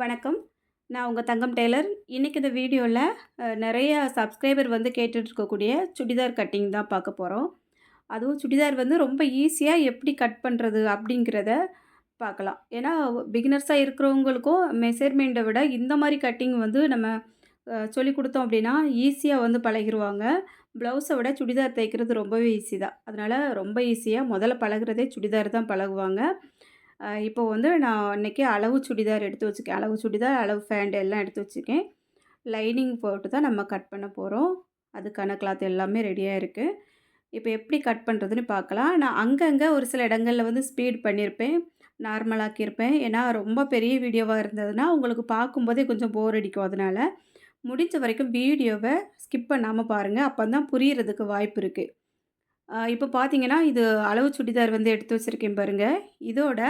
வணக்கம். நான் உங்கள் தங்கம் டெய்லர். இன்றைக்கி இந்த வீடியோவில் நிறைய சப்ஸ்கிரைபர் வந்து கேட்டுட்டு இருக்கக்கூடிய சுடிதார் கட்டிங் தான் பார்க்க போகிறோம் அதுவும் சுடிதார் வந்து ரொம்ப ஈஸியாக எப்படி கட் பண்ணுறது அப்படிங்கிறத பார்க்கலாம். ஏன்னா பிகினர்ஸாக இருக்கிறவங்களுக்கும் மெஷர்மெண்ட்டை விட இந்த மாதிரி கட்டிங் வந்து நம்ம சொல்லி சொல்லிக் அப்படின்னா, ஈஸியாக வந்து பழகிடுவாங்க ப்ளவுஸை விட சுடிதார் தைக்கிறது ரொம்பவே ஈஸி தான். அதனால் ரொம்ப ஈஸியாக முதல்ல பழகுறதே சுடிதார் தான் பழகுவாங்க. இப்போ வந்து நான் இன்றைக்கி அளவு சுடிதார் எடுத்து வச்சுருக்கேன். அளவு சுடிதார், அளவு ஃபேண்ட் எல்லாம் எடுத்து வச்சுருக்கேன். லைனிங் போட்டு தான் நம்ம கட் பண்ண போகிறோம் அதுக்கான கிளாத் எல்லாமே ரெடியாக இருக்குது இப்போ எப்படி கட் பண்ணுறதுன்னு பார்க்கலாம். நான் அங்கங்கே ஒரு சில இடங்களில் வந்து ஸ்பீட் பண்ணியிருப்பேன். நார்மலாக்கியிருப்பேன். ஏன்னா ரொம்ப பெரிய வீடியோவாக இருந்ததுன்னா, உங்களுக்கு பார்க்கும்போதே கொஞ்சம் போர் அடிக்கும். அதனால் முடிஞ்ச வரைக்கும் வீடியோவை ஸ்கிப் பண்ணாமல் பாருங்கள் அப்போ தான் புரியறதுக்கு வாய்ப்பு இருக்குது இப்போ பார்த்தீங்கன்னா, இது அளவு சுடிதார் வந்து எடுத்து வச்சிருக்கேன் பாருங்கள் இதோட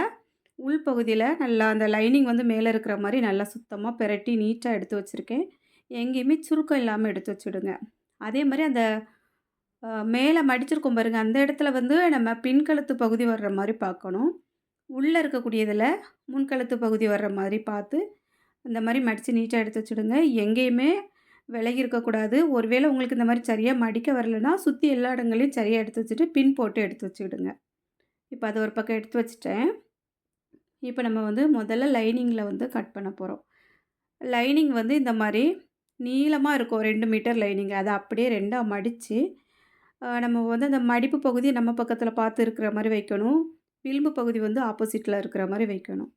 உள்பகுதியில் நல்லா அந்த லைனிங் வந்து மேலே இருக்கிற மாதிரி நல்லா சுத்தமாக பெரட்டி நீட்டாக எடுத்து வச்சுருக்கேன் எங்கேயுமே சுருக்கம் இல்லாமல் எடுத்து வச்சுடுங்க. அதே மாதிரி அந்த மேலே மடிச்சிருக்கோம் பாருங்கள் அந்த இடத்துல வந்து நம்ம பின்கழுத்து பகுதி வர்ற மாதிரி பார்க்கணும். உள்ளே இருக்கக்கூடியதில் முன்கழுத்து பகுதி வர்ற மாதிரி பார்த்து, இந்த மாதிரி மடித்து நீட்டாக எடுத்து வச்சுடுங்க. எங்கேயுமே விலகி இருக்கக்கூடாது. ஒருவேளை உங்களுக்கு இந்த மாதிரி சரியாக மடிக்க வரலன்னா, சுற்றி எல்லா இடங்களையும் சரியாக எடுத்து வச்சுட்டு, பின் போட்டு எடுத்து வச்சுக்கிடுங்க. இப்போ அதை ஒரு பக்கம் எடுத்து வச்சுட்டேன். இப்போ நம்ம வந்து முதல்ல லைனிங்கில் வந்து கட் பண்ண போகிறோம் லைனிங் வந்து இந்த மாதிரி நீளமாக இருக்கும் ரெண்டு மீட்டர் லைனிங். அதை அப்படியே ரெண்டாக மடித்து நம்ம வந்து அந்த மடிப்பு பகுதி நம்ம பக்கத்தில் பார்த்து இருக்கிற மாதிரி வைக்கணும். விளிம்பு பகுதி வந்து ஆப்போசிட்டில் இருக்கிற மாதிரி வைக்கணும்.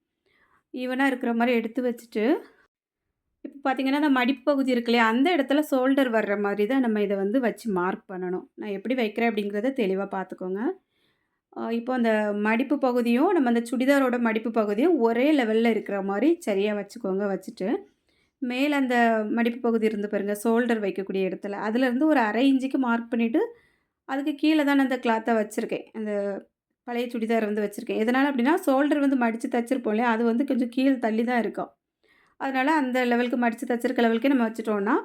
ஈவனாக இருக்கிற மாதிரி எடுத்து வச்சுட்டு, இப்போ பார்த்தீங்கன்னா, அந்த மடிப்பு பகுதி இருக்கு இல்லையா, அந்த இடத்துல ஷோல்டர் வர்ற மாதிரி தான் நம்ம இதை வந்து வச்சு மார்க் பண்ணணும். நான் எப்படி வைக்கிறேன் அப்படிங்கிறத தெளிவாக பார்த்துக்கோங்க. இப்போ அந்த மடிப்பு பகுதியும், நம்ம அந்த சுடிதாரோட மடிப்பு பகுதியும் ஒரே லெவலில் இருக்கிற மாதிரி சரியாக வச்சுக்கோங்க. வச்சுட்டு, மேலே அந்த மடிப்பு பகுதி இருந்து பாருங்கள் ஷோல்டர் வைக்கக்கூடிய இடத்துல, அதுலேருந்து ஒரு 1/2 இன்ச்சுக்கு மார்க் பண்ணிவிட்டு அதுக்கு கீழே தான் நான் அந்த கிளாத்தை வச்சுருக்கேன் அந்த பழைய சுடிதார் வந்து வச்சுருக்கேன் எதனால் அப்படின்னா, ஷோல்டர் வந்து மடித்து தச்சிருப்போம் இல்லையா, அது வந்து கொஞ்சம் கீழே தள்ளி தான் இருக்கும். அதனால் அந்த லெவலுக்கு மடித்து தச்சிருக்க லெவலுக்கே நம்ம வச்சுட்டோன்னா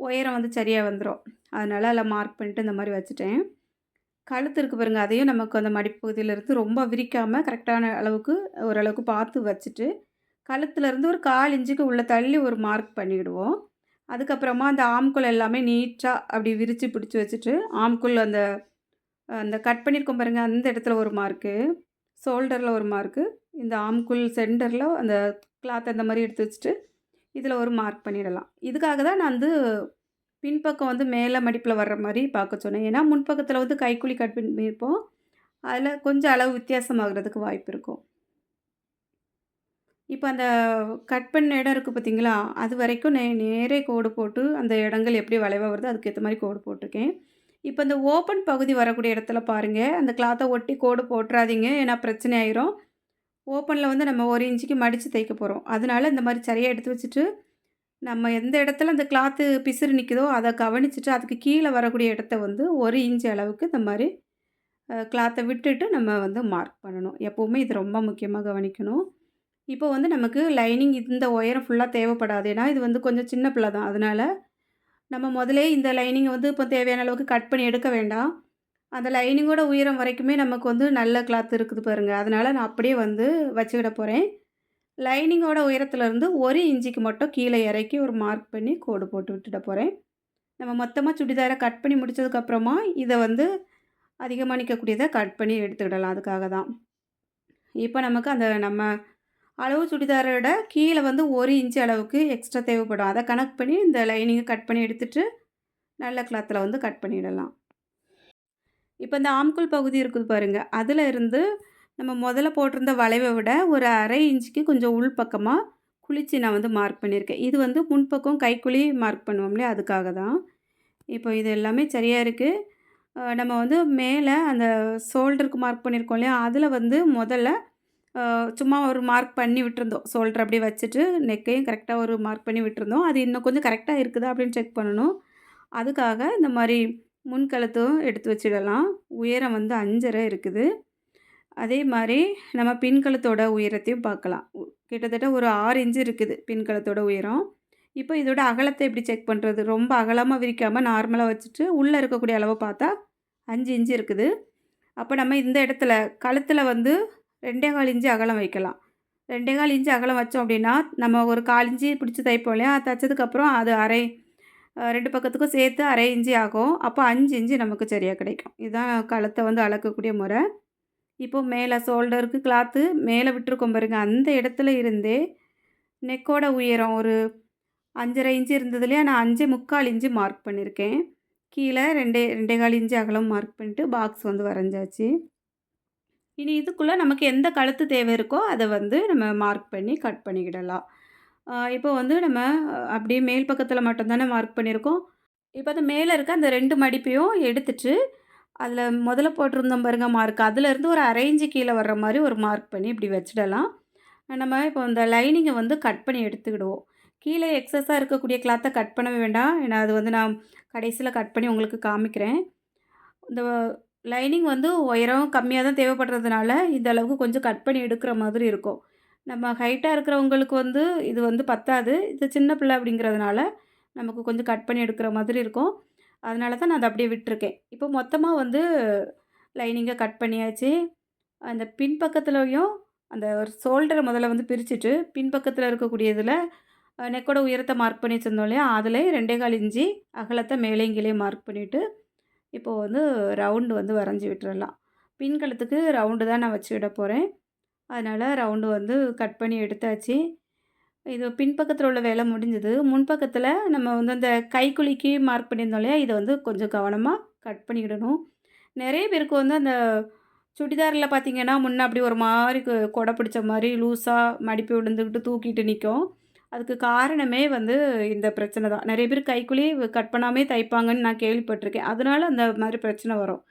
உயரம் வந்து சரியாக வந்துடும் அதனால் அதில் மார்க் பண்ணிட்டு இந்த மாதிரி வச்சுட்டேன். கழுத்து இருக்குது பாருங்கள் அதையும் நமக்கு அந்த மடிப்பகுதியிலேருந்து ரொம்ப விரிக்காமல் கரெக்டான அளவுக்கு ஓரளவுக்கு பார்த்து வச்சுட்டு, கழுத்துலேருந்து ஒரு 1/4 இன்ச்சுக்கு தள்ளி ஒரு மார்க் பண்ணிவிடுவோம் அதுக்கப்புறமா அந்த ஆம்குள் எல்லாமே நீட்டாக அப்படி விரித்து பிடிச்சி வச்சுட்டு, ஆம்குள் அந்த அந்த கட் பண்ணியிருக்கோம் பாருங்கள் அந்த இடத்துல ஒரு மார்க்கு, ஷோல்டரில் ஒரு மார்க்கு, இந்த ஆம்குள் சென்டரில் அந்த கிளாத் அந்த மாதிரி எடுத்து வச்சுட்டு, இதில் ஒரு மார்க் பண்ணிடலாம். இதுக்காக தான் நான் வந்து பின்பக்கம் வந்து மேலே மடிப்பில் வர்ற மாதிரி பார்க்க சொன்னேன். ஏன்னா, முன்பக்கத்தில் வந்து கைக்குழி கட் பண்ணியிருப்போம். அதில் கொஞ்சம் அளவு வித்தியாசமாகறதுக்கு வாய்ப்பு இருக்கும். இப்போ அந்த கட் பண்ண இடம் இருக்குது பார்த்தீங்களா, அது வரைக்கும் நே நேரே கோடு போட்டு, அந்த இடங்கள் எப்படி வளைவாக வருதோ அதுக்கேற்ற மாதிரி கோடு போட்டுருக்கேன். இப்போ இந்த ஓப்பன் பகுதி வரக்கூடிய இடத்துல பாருங்கள் அந்த கிளாத்தை ஒட்டி கோடு போட்டுறாதீங்க ஏன்னா பிரச்சனை ஆயிரும். ஓப்பனில் வந்து நம்ம ஒரு இன்ச்சுக்கு மடித்து தைக்க போகிறோம் அதனால இந்த மாதிரி சரியாக எடுத்து வச்சுட்டு, நம்ம எந்த இடத்துல அந்த கிளாத்து பிசுறு நிற்குதோ அதை கவனிச்சுட்டு, அதுக்கு கீழே வரக்கூடிய இடத்த வந்து ஒரு இன்ச் அளவுக்கு இந்த மாதிரி கிளாத்தை விட்டுட்டு நம்ம வந்து மார்க் பண்ணணும். எப்போவுமே இது ரொம்ப முக்கியமாக கவனிக்கணும். இப்போ வந்து நமக்கு லைனிங் இந்த உயரம் ஃபுல்லாக தேவைப்படாது. ஏன்னா, இது வந்து கொஞ்சம் சின்ன பிள்ளை தான். அதனால் நம்ம முதலே இந்த லைனிங்கை வந்து இப்போ தேவையான அளவுக்கு கட் பண்ணி எடுக்க வேண்டாம். அந்த லைனிங்கோட உயரம் வரைக்குமே நமக்கு வந்து நல்ல கிளாத் இருக்குது பாருங்கள் அதனால் நான் அப்படியே வந்து வச்சுக்கிட போகிறேன் லைனிங்கோட உயரத்துலேருந்து ஒரு இன்ச்சுக்கு மட்டும் கீழே இறக்கி ஒரு மார்க் பண்ணி கோடு போட்டு விட்டுட போகிறேன் நம்ம மொத்தமாக சுடிதாரை கட் பண்ணி முடிச்சதுக்கப்புறமா, இதை வந்து அதிகமாகிக்கக்கூடியதை கட் பண்ணி எடுத்துக்கிடலாம். அதுக்காக தான். இப்போ நமக்கு அந்த நம்ம அளவு சுடிதாரோட கீழே வந்து ஒரு இன்ச்சு அளவுக்கு எக்ஸ்ட்ரா தேவைப்படும். அதை கணக்கு பண்ணி இந்த லைனிங்கை கட் பண்ணி எடுத்துட்டு, நல்ல கிளாத்தில் வந்து கட் பண்ணிடலாம். இப்போ இந்த ஆம்குள் பகுதி இருக்குது பாருங்கள் அதில் இருந்து நம்ம முதல்ல போட்டிருந்த வளைவை விட ஒரு அரை இன்ச்சுக்கு கொஞ்சம் உள் பக்கமாக குளிச்சு நான் வந்து மார்க் பண்ணியிருக்கேன். இது வந்து முன்பக்கம் கைக்குழி மார்க் பண்ணுவோம் அதுக்காக தான். இப்போ இது எல்லாமே சரியாக இருக்குது நம்ம வந்து மேலே அந்த ஷோல்டருக்கு மார்க் பண்ணியிருக்கோம் இல்லையா, அதில் வந்து முதல்ல சும்மா ஒரு மார்க் பண்ணி விட்டுருந்தோம். ஷோல்டர் அப்படியே வச்சுட்டு, நெக்கையும் கரெக்டாக ஒரு மார்க் பண்ணி விட்டுருந்தோம். அது இன்னும் கொஞ்சம் கரெக்டாக இருக்குதா அப்படின்னு செக் பண்ணணும். அதுக்காக இந்த மாதிரி முன்கழுத்தும் எடுத்து வச்சிடலாம். உயரம் வந்து 5 1/2 இருக்குது. அதே மாதிரி நம்ம பின்கலத்தோட உயரத்தையும் பார்க்கலாம். கிட்டத்தட்ட ஒரு ஆறு இன்ச்சு இருக்குது பின்கலத்தோட உயரம். இப்போ இதோட அகலத்தை எப்படி செக் பண்ணுறது ரொம்ப அகலமாக விரிக்காமல் நார்மலாக வச்சுட்டு, உள்ளே இருக்கக்கூடிய அளவை பார்த்தா அஞ்சு இன்ச்சு இருக்குது. அப்போ நம்ம இந்த இடத்துல கழுத்தில் வந்து ரெண்டே கால் இஞ்சி அகலம் வைக்கலாம். ரெண்டே கால் இன்ச்சு அகலம் வச்சோம் அப்படின்னா நம்ம ஒரு கால் இன்ச்சு பிடிச்சி தைப்போம் இல்லையா தைச்சதுக்கப்புறம் அது அரை ரெண்டு பக்கத்துக்கும் சேர்த்து அரை இன்ச்சு ஆகும் அப்போ அஞ்சு இன்ச்சு நமக்கு சரியாக கிடைக்கும் இதுதான் கழுத்தை வந்து அளக்கக்கூடிய முறை இப்போ மேலே ஷோல்டருக்கு கிளாத்து மேலே விட்டுருக்கோம் பாருங்க. அந்த இடத்துல இருந்தே நெக்கோட உயரம் ஒரு அஞ்சரை இன்ச்சு இருந்ததுலேயே நான் அஞ்சு முக்கால் இன்ச்சு மார்க் பண்ணியிருக்கேன் கீழே ரெண்டே ரெண்டே கால் இன்ச்சு அகலம் மார்க் பண்ணிட்டு பாக்ஸ் வந்து வரைஞ்சாச்சு. இனி இதுக்குள்ளே நமக்கு எந்த கழுத்து தேவை இருக்கோ அதை வந்து நம்ம மார்க் பண்ணி கட் பண்ணிக்கிடலாம். இப்போ வந்து நம்ம அப்படியே மேல் பக்கத்தில் மட்டும்தானே மார்க் பண்ணியிருக்கோம். இப்போ அந்த மேலே இருக்க அந்த ரெண்டு மடிப்பையும் எடுத்துட்டு அதில் முதல்ல போட்டிருந்தோம் பாருங்க மார்க் அதுலேருந்து ஒரு அரேஞ்சு கீழே வர்ற மாதிரி ஒரு மார்க் பண்ணி இப்படி வச்சிடலாம். நம்ம இப்போ இந்த லைனிங்கை வந்து கட் பண்ணி எடுத்துக்கிடுவோம். கீழே எக்ஸஸாக இருக்கக்கூடிய கிளாத்தை கட் பண்ணவே வேண்டாம். ஏன்னா அது வந்து நான் கடைசியில் கட் பண்ணி உங்களுக்கு காமிக்கிறேன். இந்த லைனிங் வந்து உயரம் கம்மியாக தான் தேவைப்படுறதுனால இந்த அளவுக்கு கொஞ்சம் கட் பண்ணி எடுக்கிற மாதிரி இருக்கும். நம்ம ஹைட்டாக இருக்கிறவங்களுக்கு வந்து இது வந்து பத்தாது. இது சின்ன பிள்ளை அப்படிங்கிறதுனால நமக்கு கொஞ்சம் கட் பண்ணி எடுக்கிற மாதிரி இருக்கும். அதனால தான் நான் அதை அப்படியே விட்டுருக்கேன். இப்போ மொத்தமாக வந்து லைனிங்கை கட் பண்ணியாச்சு. அந்த பின்பக்கத்துலேயும் அந்த ஒரு ஷோல்டரை முதல்ல வந்து பிரிச்சுட்டு பின்பக்கத்தில் இருக்கக்கூடியதில் நெக்கோட உயரத்தை மார்க் பண்ணி வச்சுருந்தோம் இல்லையா? அதில் ரெண்டே கால் இஞ்சி அகலத்தை மேலேயும் கீழே மார்க் பண்ணிவிட்டு இப்போது வந்து ரவுண்டு வந்து வரைஞ்சி விட்டுறலாம். பின்கழுத்துக்கு ரவுண்டு தான் நான் வச்சு விட போகிறேன் அதனால் ரவுண்டு வந்து கட் பண்ணி எடுத்தாச்சு. இது பின்பக்கத்தில் உள்ள வேலை முடிஞ்சது. முன்பக்கத்தில் நம்ம வந்து அந்த கைக்குலிக்கு மார்க் பண்ணியிருந்தோம் இல்லையா? இதை வந்து கொஞ்சம் கவனமாக கட் பண்ணிக்கிடணும். நிறைய பேருக்கு வந்து அந்த சுடிதாரில் பார்த்தீங்கன்னா முன்னே அப்படி ஒரு மாதிரி கொடை பிடிச்ச மாதிரி லூஸாக மடிப்பு விழுந்துக்கிட்டு தூக்கிட்டு நிற்கும் அதுக்கு காரணமே வந்து இந்த பிரச்சனை தான். நிறைய பேர் கைக்குள்ளே கட் பண்ணாமே தைப்பாங்கன்னு நான் கேள்விப்பட்டிருக்கேன். அதனால் அந்த மாதிரி பிரச்சனை வரும்.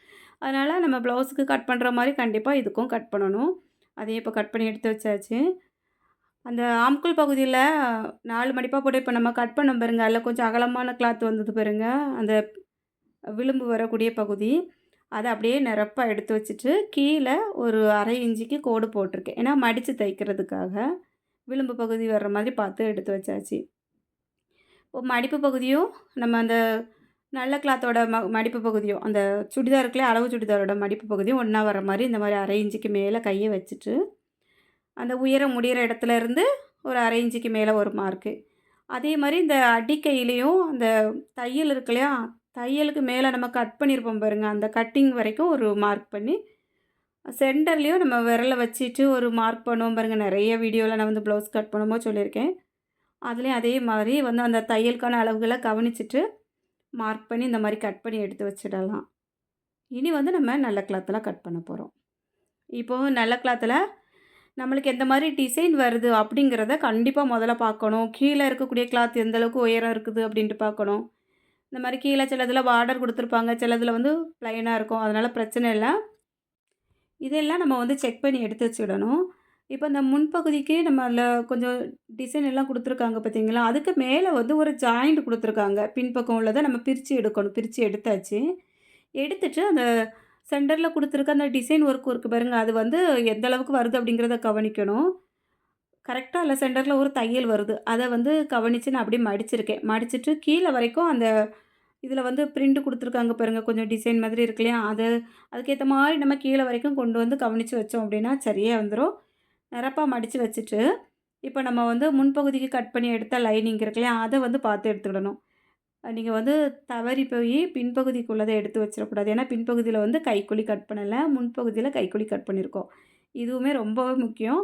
அதனால் நம்ம ப்ளவுஸுக்கு கட் பண்ணுற மாதிரி கண்டிப்பாக இதுக்கும் கட் பண்ணணும். அதையும் இப்போ கட் பண்ணி எடுத்து வச்சாச்சு. அந்த ஆம்குள் பகுதியில் நாலு மடிப்பாக போட்டு இப்போ நம்ம கட் பண்ண பாருங்கள் அதில் கொஞ்சம் அகலமான கிளாத் வந்தது பாருங்க. அந்த விளிம்பு வரக்கூடிய பகுதி. அதை அப்படியே நிரப்பாக எடுத்து வச்சுட்டு கீழே ஒரு அரை இஞ்சிக்கு கோடு போட்டிருக்கேன். ஏன்னா மடித்து தைக்கிறதுக்காக விளிம்பு பகுதி வர்ற மாதிரி பார்த்து எடுத்து வச்சாச்சு. இப்போ மடிப்பு பகுதியும் நம்ம அந்த நல்ல கிளாத்தோட ம மடிப்பு பகுதியும் அந்த சுடிதாருக்குள்ளே அளவு சுடிதாரோட மடிப்பு பகுதியும் ஒன்றா வர மாதிரி இந்த மாதிரி அரை இஞ்சிக்கு மேலே கையை வச்சுட்டு அந்த உயரம் முடிகிற இடத்துல இருந்து ஒரு அரை இன்ச்சுக்கு மேலே ஒரு மார்க்கு அதே மாதிரி இந்த அடிக்கையிலையும் அந்த தையல் இருக்கு இல்லையா தையலுக்கு மேலே நம்ம கட் பண்ணியிருப்போம் பாருங்கள் அந்த கட்டிங் வரைக்கும் ஒரு மார்க் பண்ணி சென்டர்லேயும் நம்ம விரலை வச்சுட்டு ஒரு மார்க் பண்ணுவோம் பாருங்க. நிறைய வீடியோவில் நான் வந்து ப்ளவுஸ் கட் பண்ணும்போது சொல்லியிருக்கேன். அதுலேயும் அதே மாதிரி வந்து அந்த தையலுக்கான அளவுகளை கவனிச்சுட்டு மார்க் பண்ணி இந்த மாதிரி கட் பண்ணி எடுத்து வச்சிடலாம். இனி வந்து நம்ம நல்ல கிளாத்தில் கட் பண்ண போகிறோம் இப்போது நல்ல கிளாத்தில் நம்மளுக்கு எந்த மாதிரி டிசைன் வருது அப்படிங்கிறத கண்டிப்பாக முதல்ல பார்க்கணும். கீழே இருக்கக்கூடிய கிளாத் எந்தளவுக்கு உயரம் இருக்குது அப்படின்ட்டு பார்க்கணும். இந்த மாதிரி கீழே சிலதில் பார்டர் கொடுத்துருப்பாங்க. சிலதில் வந்து ப்ளைனாக இருக்கும். அதனால் பிரச்சனை இல்லை. இதெல்லாம் நம்ம வந்து செக் பண்ணி எடுத்து வச்சுடணும். இப்போ இந்த முன்பகுதிக்கு நம்ம அதில் கொஞ்சம் டிசைன் எல்லாம் கொடுத்துருக்காங்க பார்த்தீங்களா அதுக்கு மேலே வந்து ஒரு ஜாயிண்ட் கொடுத்துருக்காங்க. பின்பக்கம் உள்ளதை நம்ம பிரித்து எடுக்கணும். பிரித்து எடுத்தாச்சு. எடுத்துட்டு அந்த சென்டரில் கொடுத்துருக்க அந்த டிசைன் ஒர்க் இருக்குது பாருங்க. அது வந்து எந்த அளவுக்கு வருது அப்படிங்கிறத கவனிக்கணும். கரெக்டாக இல்லை சென்டரில் ஒரு தையல் வருது. அதை வந்து கவனித்து நான் அப்படியே மடிச்சிருக்கேன். மடிச்சிட்டு கீழே வரைக்கும் அந்த இதில் வந்து பிரிண்ட் கொடுத்துருக்காங்க பாருங்கள் கொஞ்சம் டிசைன் மாதிரி இருக்கு இல்லையா? அது அதுக்கேற்ற மாதிரி நம்ம கீழே வரைக்கும் கொண்டு வந்து கவனித்து வச்சோம் அப்படின்னா சரியாக வந்துடும் நிரப்பாக மடித்து வச்சுட்டு இப்போ நம்ம வந்து முன்பகுதிக்கு கட் பண்ணி எடுத்த லைனிங் இருக்கு இல்லையா? அதை வந்து பார்த்து எடுத்துக்கிடணும். நீங்கள் வந்து தவறி போய் பின்பகுதிக்குள்ளதை எடுத்து வச்சிடக்கூடாது. ஏன்னா பின்பகுதியில் வந்து கைக்குழி கட் பண்ணலை. முன்பகுதியில் கைக்குழி கட் பண்ணியிருக்கோம். இதுவுமே ரொம்பவே முக்கியம்.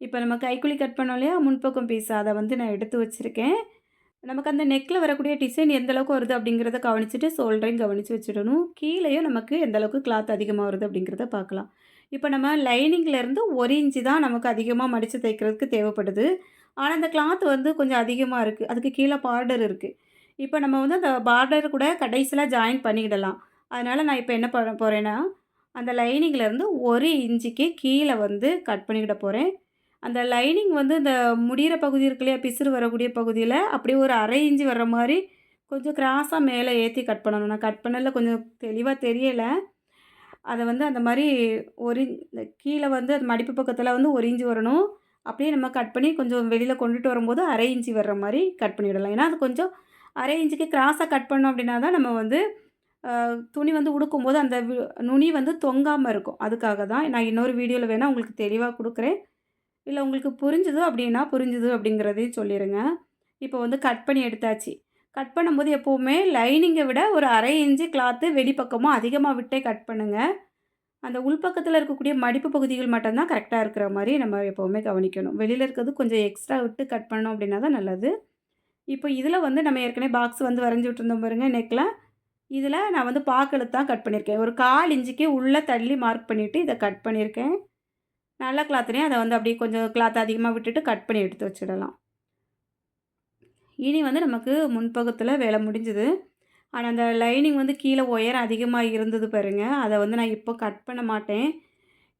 இப்போ நம்ம கைக்குழி கட் பண்ணோம் இல்லையா? முன்பக்கம் பீஸ் அதை வந்து நான் எடுத்து வச்சுருக்கேன். நமக்கு அந்த நெக்கில் வரக்கூடிய டிசைன் எந்த அளவுக்கு வருது அப்படிங்கிறத கவனிச்சுட்டு ஷோல்டரையும் கவனித்து வச்சிடணும். கீழேயும் நமக்கு எந்தளவுக்கு கிளாத் அதிகமாக வருது அப்படிங்கிறத பார்க்கலாம். இப்போ நம்ம லைனிங்லேருந்து ஒரு இன்ச்சு தான் நமக்கு அதிகமாக மடித்து தைக்கிறதுக்கு தேவைப்படுது. ஆனால் அந்த கிளாத் வந்து கொஞ்சம் அதிகமாக இருக்குது அதுக்கு கீழே பார்டர் இருக்குது இப்போ நம்ம வந்து அந்த பார்டர் கூட கடைசியில் ஜாயின் பண்ணிக்கிடலாம். அதனால் நான் இப்போ என்ன பண்ண போகிறேன்னா அந்த லைனிங்லேருந்து ஒரு இன்ச்சுக்கு கீழே வந்து கட் பண்ணிக்கிட போகிறேன் அந்த லைனிங் வந்து இந்த முடிகிற பகுதி இருக்கு இல்லையா பிசுறு வரக்கூடிய பகுதியில் அப்படியே ஒரு அரை இன்ச்சு வர்ற மாதிரி கொஞ்சம் கிராஸாக மேலே ஏற்றி கட் பண்ணணும். நான் கட் பண்ணல கொஞ்சம் தெளிவாக தெரியலை. அதை வந்து அந்த மாதிரி ஒரு இந்த கீழே வந்து அது மடிப்பு பக்கத்தில் வந்து ஒரு இன்ச்சு வரணும். அப்படியே நம்ம கட் பண்ணி கொஞ்சம் வெளியில் கொண்டுட்டு வரும்போது அரை இன்ச்சு வர்ற மாதிரி கட் பண்ணிவிடலாம் ஏன்னா அது கொஞ்சம் அரை இன்ச்சுக்கு கிராஸாக கட் பண்ணோம் அப்படின்னா தான் நம்ம வந்து துணி வந்து உடுக்கும்போது அந்த நுனி வந்து தொங்காமல் இருக்கும். அதுக்காக தான் நான் இன்னொரு வீடியோவில் வேணால் உங்களுக்கு தெளிவாக கொடுக்குறேன். இல்லை உங்களுக்கு புரிஞ்சுது அப்படின்னா புரிஞ்சுது அப்படிங்கிறதையும் சொல்லிடுங்க இப்போ வந்து கட் பண்ணி எடுத்தாச்சு. கட் பண்ணும்போது எப்போவுமே லைனிங்கை விட ஒரு அரை இன்ச்சு கிளாத்து வெளிப்பக்கமும் அதிகமாக விட்டே கட் பண்ணுங்கள் அந்த உள்பக்கத்தில் இருக்கக்கூடிய மடிப்பு பகுதிகள் மட்டும்தான் கரெக்டாக இருக்கிற மாதிரி நம்ம எப்போவுமே கவனிக்கணும். வெளியில் இருக்கிறது கொஞ்சம் எக்ஸ்ட்ரா விட்டு கட் பண்ணோம் அப்படின்னா தான் நல்லது. இப்போ இதில் வந்து நம்ம ஏற்கனவே பாக்ஸ் வந்து வரைஞ்சி விட்ருந்தோம் பாருங்கள் நெக்கில் இதில் நான் வந்து பாக்கெழுத்து தான் கட் பண்ணியிருக்கேன். ஒரு கால் இஞ்சிக்கே உள்ளே தள்ளி மார்க் பண்ணிவிட்டு இதை கட் பண்ணியிருக்கேன். நல்ல கிளாத்துலேயும் அதை வந்து அப்படியே கொஞ்சம் கிளாத் அதிகமாக விட்டுட்டு கட் பண்ணி எடுத்து வச்சிடலாம். இனி வந்து நமக்கு முன்பக்கத்தில் வேலை முடிஞ்சுது. ஆனால் அந்த லைனிங் வந்து கீழே ஒயர் அதிகமாக இருந்தது பாருங்கள் அதை வந்து நான் இப்போ கட் பண்ண மாட்டேன்.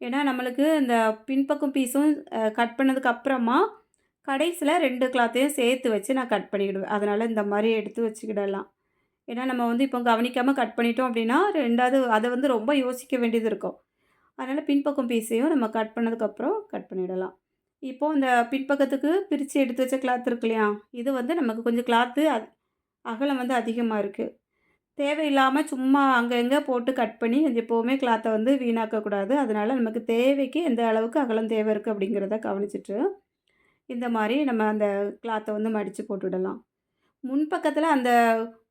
ஏன்னா நம்மளுக்கு இந்த பின்பக்கம் பீஸும் கட் பண்ணதுக்கு அப்புறமா கடைசியில் ரெண்டு கிளாத்தையும் சேர்த்து வச்சு நான் கட் பண்ணிக்கிடுவேன் அதனால் இந்த மாதிரி எடுத்து வச்சுக்கிடலாம். ஏன்னா நம்ம வந்து இப்போ கவனிக்காமல் கட் பண்ணிட்டோம் அப்படின்னா ரெண்டாவது அதை வந்து ரொம்ப யோசிக்க வேண்டியது இருக்கும். அதனால் பின்பக்கம் பீஸையும் நம்ம கட் பண்ணதுக்கப்புறம் கட் பண்ணிடலாம். இப்போது இந்த பின்பக்கத்துக்கு பிரித்து எடுத்து வச்ச கிளாத் இருக்கு இல்லையா? இது வந்து நமக்கு கொஞ்சம் கிளாத்து அகலம் வந்து அதிகமாக இருக்குது தேவையில்லாமல் சும்மா அங்கங்கே போட்டு கட் பண்ணி எப்போவுமே கிளாத்தை வந்து வீணாக்கக்கூடாது. அதனால் நமக்கு தேவைக்கு எந்த அளவுக்கு அகலம் தேவை இருக்குது அப்படிங்கிறத கவனிச்சிட்டு இந்த மாதிரி நம்ம அந்த கிளாத்தை வந்து மடித்து போட்டுவிடலாம் முன்பக்கத்தில் அந்த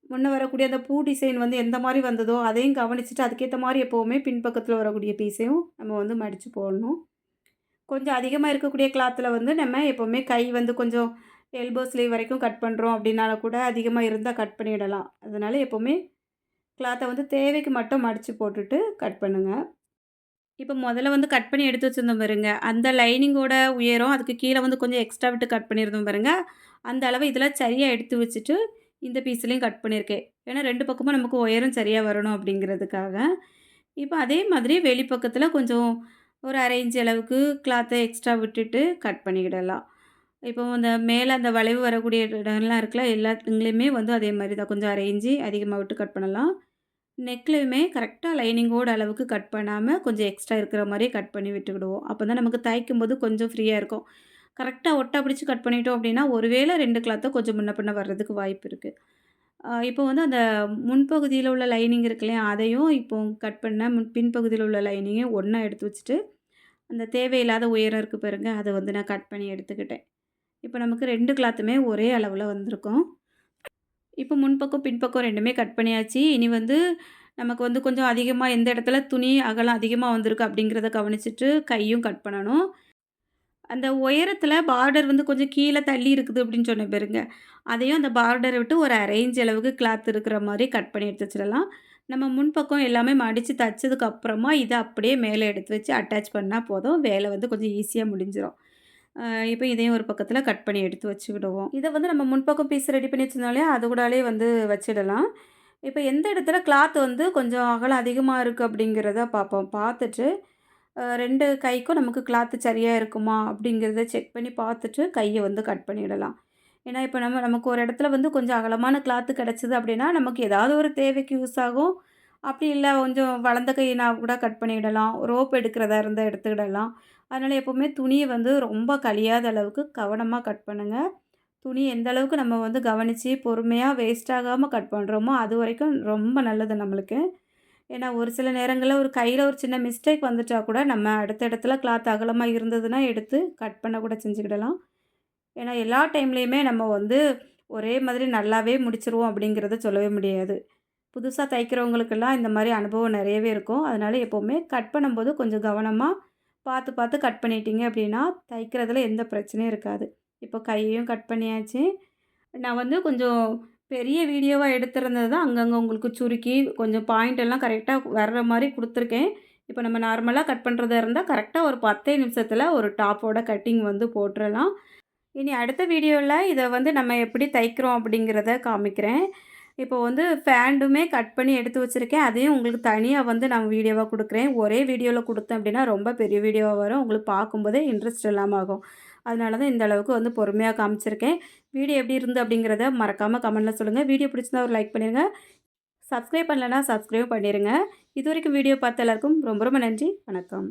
முன்னே வரக்கூடிய அந்த பூ டிசைன் வந்து எந்த மாதிரி வந்ததோ அதையும் கவனிச்சுட்டு அதுக்கேற்ற மாதிரி எப்போவுமே பின்பக்கத்தில் வரக்கூடிய பீஸையும் நம்ம வந்து மடித்து போடணும். கொஞ்சம் அதிகமாக இருக்கக்கூடிய கிளாத்தில் வந்து நம்ம எப்போவுமே கை வந்து கொஞ்சம் எல்போ ஸ்லீவ் வரைக்கும் கட் பண்ணுறோம் அப்படின்னால கூட அதிகமாக இருந்தால் கட் பண்ணிவிடலாம் அதனால் எப்போவுமே கிளாத்தை வந்து தேவைக்கு மட்டும் மடித்து போட்டுட்டு கட் பண்ணுங்கள் இப்போ முதல்ல வந்து கட் பண்ணி எடுத்து வச்சுருந்தோம் பாருங்க. அந்த லைனிங்கோட உயரம் அதுக்கு கீழே வந்து கொஞ்சம் எக்ஸ்ட்ரா விட்டு கட் பண்ணியிருந்தோம் பாருங்க. அந்த அளவு இதெல்லாம் சரியாக எடுத்து வச்சுட்டு இந்த பீஸ்லேயும் கட் பண்ணியிருக்கேன் ஏன்னா ரெண்டு பக்கமும் நமக்கு உயரம் சரியாக வரணும் அப்படிங்கிறதுக்காக. இப்போ அதே மாதிரி வெளிப்பக்கத்தில் கொஞ்சம் ஒரு அரை இன்ச் அளவுக்கு கிளாத்தை எக்ஸ்ட்ரா விட்டுட்டு கட் பண்ணிக்கிடலாம். இப்போ அந்த மேலே அந்த வளைவு வரக்கூடிய இடம்லாம் இருக்குல்ல எல்லாத்துலேயுமே வந்து அதே மாதிரி தான். கொஞ்சம் அரை இன்ச்சு அதிகமாக விட்டு கட் பண்ணலாம். நெக்லையுமே கரெக்டாக லைனிங்கோட அளவுக்கு கட் பண்ணாமல் கொஞ்சம் எக்ஸ்ட்ரா இருக்கிற மாதிரி கட் பண்ணி விட்டுக்கிடுவோம். அப்போ தான் நமக்கு தைக்கும் போது கொஞ்சம் ஃப்ரீயாக இருக்கும். கரெக்டாக ஒட்டா பிடிச்சி கட் பண்ணிட்டோம் அப்படின்னா ஒருவேளை ரெண்டு கிளாத்தை கொஞ்சம் முன்ன பின்ன வர்றதுக்கு வாய்ப்பு இருக்குது இப்போ வந்து அந்த முன்பகுதியில் உள்ள லைனிங் இருக்கு இல்லையா அதையும் இப்போ கட் பண்ண முன் பின்பகுதியில் உள்ள லைனிங்கையும் ஒன்றா எடுத்து வச்சுட்டு அந்த தேவையில்லாத உயரம் இருக்குது பாருங்க அதை வந்து நான் கட் பண்ணி எடுத்துக்கிட்டேன். இப்போ நமக்கு ரெண்டு கிளாத்துமே ஒரே அளவில் வந்திருக்கும். இப்போ முன்பக்கம் பின்பக்கம் ரெண்டுமே கட் பண்ணியாச்சு. இனி வந்து நமக்கு வந்து கொஞ்சம் அதிகமாக எந்த இடத்துல துணி அகலம் அதிகமாக வந்திருக்கு அப்படிங்கிறத கவனிச்சுட்டு கையும் கட் பண்ணணும். அந்த உயரத்தில் பார்டர் வந்து கொஞ்சம் கீழே தள்ளி இருக்குது அப்படின்னு சொன்ன பாருங்க. அதையும் அந்த பார்டரை விட்டு ஒரு அரேஞ்ச் அளவுக்கு கிளாத் இருக்கிற மாதிரி கட் பண்ணி எடுத்து வச்சிடலாம். நம்ம முன்பக்கம் எல்லாமே மடித்து தைச்சதுக்கப்புறமா இதை அப்படியே மேலே எடுத்து வச்சு அட்டாச் பண்ணால் போதும். வேலை வந்து கொஞ்சம் ஈஸியாக முடிஞ்சிடும் இப்போ இதையும் ஒரு பக்கத்தில் கட் பண்ணி எடுத்து வச்சுக்கிடுவோம். இதை வந்து நம்ம முன்பக்கம் பீஸ் ரெடி பண்ணி வச்சிருந்தாலே அது கூடாலே வந்து வச்சிடலாம். இப்போ எந்த இடத்துல கிளாத் வந்து கொஞ்சம் அகலம் அதிகமாக இருக்குது அப்படிங்கிறத பார்ப்போம் பார்த்துட்டு ரெண்டு கைக்கும் நமக்கு கிளாத்து சரியாக இருக்குமா அப்படிங்கிறத செக் பண்ணி பார்த்துட்டு கையை வந்து கட் பண்ணிடலாம். ஏன்னா இப்போ நம்ம நமக்கு ஒரு இடத்துல வந்து கொஞ்சம் அகலமான கிளாத்து கிடச்சிது அப்படின்னா நமக்கு ஏதாவது ஒரு தேவைக்கு யூஸ் ஆகும். அப்படி இல்லை கொஞ்சம் வளர்ந்த கையினா கூட கட் பண்ணிவிடலாம் ரோப் எடுக்கிறதா இருந்தால் எடுத்துக்கிடலாம். அதனால் எப்போவுமே துணியை வந்து ரொம்ப கழியாத அளவுக்கு கவனமாக கட் பண்ணுங்கள் துணி எந்த அளவுக்கு நம்ம வந்து கவனித்து பொறுமையாக வேஸ்ட் ஆகாமல் கட் பண்ணுறோமோ அது வரைக்கும் ரொம்ப நல்லது நம்மளுக்கு. ஏன்னா ஒரு சில நேரங்களில் ஒரு கையில் ஒரு சின்ன மிஸ்டேக் வந்துட்டா கூட நம்ம அடுத்த இடத்துல கிளாத் அகலமாக இருந்ததுன்னா எடுத்து கட் பண்ண கூட செஞ்சுக்கிடலாம். ஏன்னா எல்லா டைம்லேயுமே நம்ம வந்து ஒரே மாதிரி நல்லாவே முடிச்சிருவோம் அப்படிங்கிறத சொல்லவே முடியாது. புதுசாக தைக்கிறவங்களுக்கெல்லாம் இந்த மாதிரி அனுபவம் நிறையவே இருக்கும். அதனால் எப்போவுமே கட் பண்ணும்போது கொஞ்சம் கவனமாக பார்த்து பார்த்து கட் பண்ணிட்டீங்க அப்படின்னா தைக்கிறதுல எந்த பிரச்சனையும் இருக்காது. இப்போ கையையும் கட் பண்ணியாச்சு. நான் வந்து கொஞ்சம் பெரிய வீடியோவாக எடுத்திருந்தது தான். அங்கங்கே உங்களுக்கு சுருக்கி கொஞ்சம் பாயிண்ட் எல்லாம் கரெக்டாக வர்ற மாதிரி கொடுத்துருக்கேன். இப்போ நம்ம நார்மலாக கட் பண்ணுறதா இருந்தால் கரெக்டாக ஒரு பத்தே நிமிஷத்தில் ஒரு டாப்போட கட்டிங் வந்து போட்டுடலாம் இனி அடுத்த வீடியோவில் இதை வந்து நம்ம எப்படி தைக்கிறோம் அப்படிங்கிறத காமிக்கிறேன். இப்போ வந்து ஃபேண்டுமே கட் பண்ணி எடுத்து வச்சுருக்கேன். அதையும் உங்களுக்கு தனியாக வந்து நான் வீடியோவாக கொடுக்குறேன். ஒரே வீடியோவில் கொடுத்தேன் அப்படின்னா ரொம்ப பெரிய வீடியோவாக வரும். உங்களுக்கு பார்க்கும்போதே இன்ட்ரெஸ்ட் இல்லாமல் ஆகும். அதனால தான் இந்த அளவுக்கு வந்து பொறுமையாக காமிச்சிருக்கேன். வீடியோ எப்படி இருந்து அப்படிங்கிறத மறக்காமல் கமெண்ட்டில் சொல்லுங்கள் வீடியோ பிடிச்சிருந்தா ஒரு லைக் பண்ணிடுங்க சப்ஸ்கிரைப் பண்ணலன்னா சப்ஸ்கிரைப் பண்ணிடுங்க இது வரைக்கும் வீடியோ பார்த்த எல்லாருக்கும் ரொம்ப ரொம்ப நன்றி. வணக்கம்.